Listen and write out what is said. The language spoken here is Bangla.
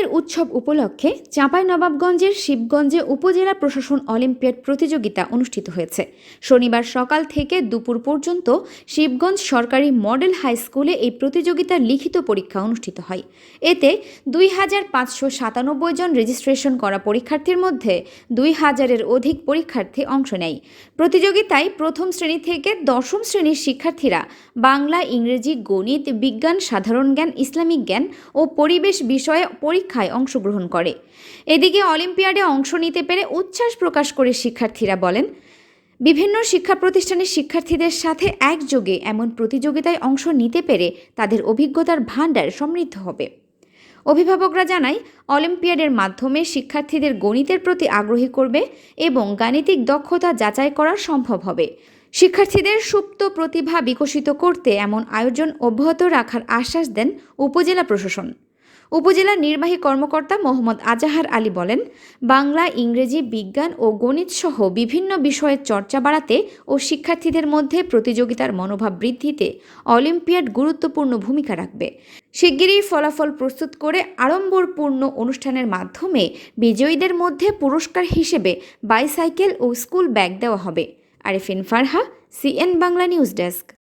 বিজ্ঞানের উৎসব উপলক্ষে চাঁপাই নবাবগঞ্জের শিবগঞ্জে উপজেলা প্রশাসন অলিম্পিয়াড প্রতিযোগিতা অনুষ্ঠিত হয়েছে। শনিবার সকাল থেকে দুপুর পর্যন্ত শিবগঞ্জ সরকারি মডেল হাই স্কুলে এই প্রতিযোগিতার লিখিত পরীক্ষা অনুষ্ঠিত হয়। এতে দুই হাজার পাঁচশো সাতানব্বই জন রেজিস্ট্রেশন করা পরীক্ষার্থীর মধ্যে দুই হাজারের অধিক পরীক্ষার্থী অংশ নেয়। প্রতিযোগিতায় প্রথম শ্রেণি থেকে দশম শ্রেণির শিক্ষার্থীরা বাংলা, ইংরেজি, গণিত, বিজ্ঞান, সাধারণ জ্ঞান, ইসলামিক জ্ঞান ও পরিবেশ বিষয়ে পরীক্ষায় অংশগ্রহণ করে। এদিকে অলিম্পিয়াডে অংশ নিতে পেরে উচ্ছ্বাস প্রকাশ করে শিক্ষার্থীরা বলেন, বিভিন্ন শিক্ষা প্রতিষ্ঠানের শিক্ষার্থীদের সাথে একযোগে এমন প্রতিযোগিতায় অংশ নিতে পেরে তাদের অভিজ্ঞতার ভাণ্ডার সমৃদ্ধ হবে। অভিভাবকরা জানায়, অলিম্পিয়াডের মাধ্যমে শিক্ষার্থীদের গণিতের প্রতি আগ্রহী করবে এবং গাণিতিক দক্ষতা যাচাই করা সম্ভব হবে। শিক্ষার্থীদের সুপ্ত প্রতিভা বিকশিত করতে এমন আয়োজন অব্যাহত রাখার আশ্বাস দেন উপজেলা প্রশাসন। উপজেলা নির্বাহী কর্মকর্তা মোহাম্মদ আজাহার আলী বলেন, বাংলা, ইংরেজি, বিজ্ঞান ও গণিত সহ বিভিন্ন বিষয়ের চর্চা বাড়াতে ও শিক্ষার্থীদের মধ্যে প্রতিযোগিতার মনোভাব বৃদ্ধিতে অলিম্পিয়াড গুরুত্বপূর্ণ ভূমিকা রাখবে। শিগগিরই ফলাফল প্রস্তুত করে আড়ম্বরপূর্ণ অনুষ্ঠানের মাধ্যমে বিজয়ীদের মধ্যে পুরস্কার হিসেবে বাইসাইকেল ও স্কুল ব্যাগ দেওয়া হবে। Arifin Farha, CN Bangla news desk.